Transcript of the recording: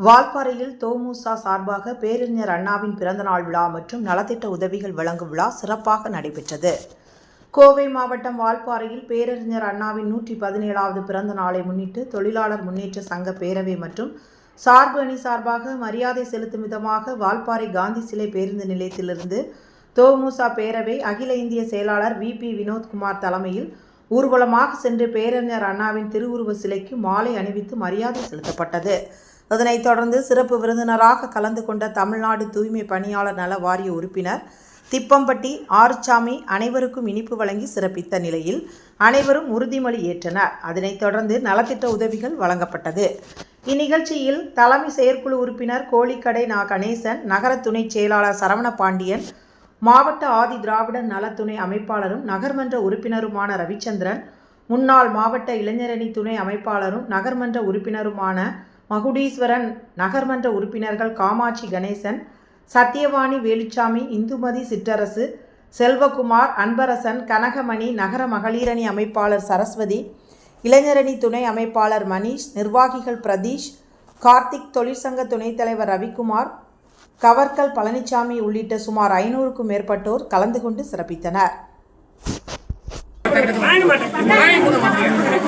வால்பாறையில் தோமுசா சார்பாக பேரறிஞர் அண்ணாவின் பிறந்தநாள் விழா மற்றும் நலத்திட்ட உதவிகள் வழங்கும் விழா சிறப்பாக நடைபெற்றது. கோவை மாவட்டம் வால்பாறையில் பேரறிஞர் அண்ணாவின் நூற்றி பதினேழாவது பிறந்த நாளை முன்னிட்டு தொழிலாளர் முன்னேற்ற சங்க பேரவை மற்றும் சார்பு அணி சார்பாக மரியாதை செலுத்தும் விதமாக வால்பாறை காந்தி சிலை பேருந்து நிலையத்திலிருந்து தோமுசா பேரவை அகில இந்திய செயலாளர் வி பி வினோத்குமார் தலைமையில் ஊர்வலமாக சென்று பேரறிஞர் அண்ணாவின் திருவுருவ சிலைக்கு மாலை அணிவித்து மரியாதை செலுத்தப்பட்டது. அதனைத் தொடர்ந்து சிறப்பு விருந்தினராக கலந்து கொண்ட தமிழ்நாடு தூய்மை பணியாளர் நல வாரிய உறுப்பினர் திப்பம்பட்டி ஆறுச்சாமி அனைவருக்கும் இனிப்பு வழங்கி சிறப்பித்த நிலையில் அனைவரும் உறுதிமொழி ஏற்றனர். அதனைத் தொடர்ந்து நலத்திட்ட உதவிகள் வழங்கப்பட்டது. இந்நிகழ்ச்சியில் தலைமை செயற்குழு உறுப்பினர் கோழிக்கடை நா. கணேசன் நகர துணைச் செயலாளர் சரவண பாண்டியன் மாவட்ட ஆதி திராவிடர் நலத்துணை அமைப்பாளரும் நகர்மன்ற உறுப்பினருமான ரவிச்சந்திரன் முன்னாள் மாவட்ட இளைஞரணி துணை அமைப்பாளரும் நகர்மன்ற உறுப்பினருமான மகுடீஸ்வரன் நகர்மன்ற உறுப்பினர்கள் காமாட்சி கணேசன் சத்யவாணி வேலுச்சாமி இந்துமதி சிற்றரசு செல்வகுமார் அன்பரசன் கனகமணி நகர மகளிரணி அமைப்பாளர் சரஸ்வதி இளைஞரணி துணை அமைப்பாளர் மணீஷ் நிர்வாகிகள் பிரதீஷ் கார்த்திக் தொழிற்சங்க துணைத் தலைவர் ரவிக்குமார் கவர்கல் பழனிசாமி உள்ளிட்ட சுமார் ஐநூறுக்கும் மேற்பட்டோர் கலந்து கொண்டு சிறப்பித்தனர்.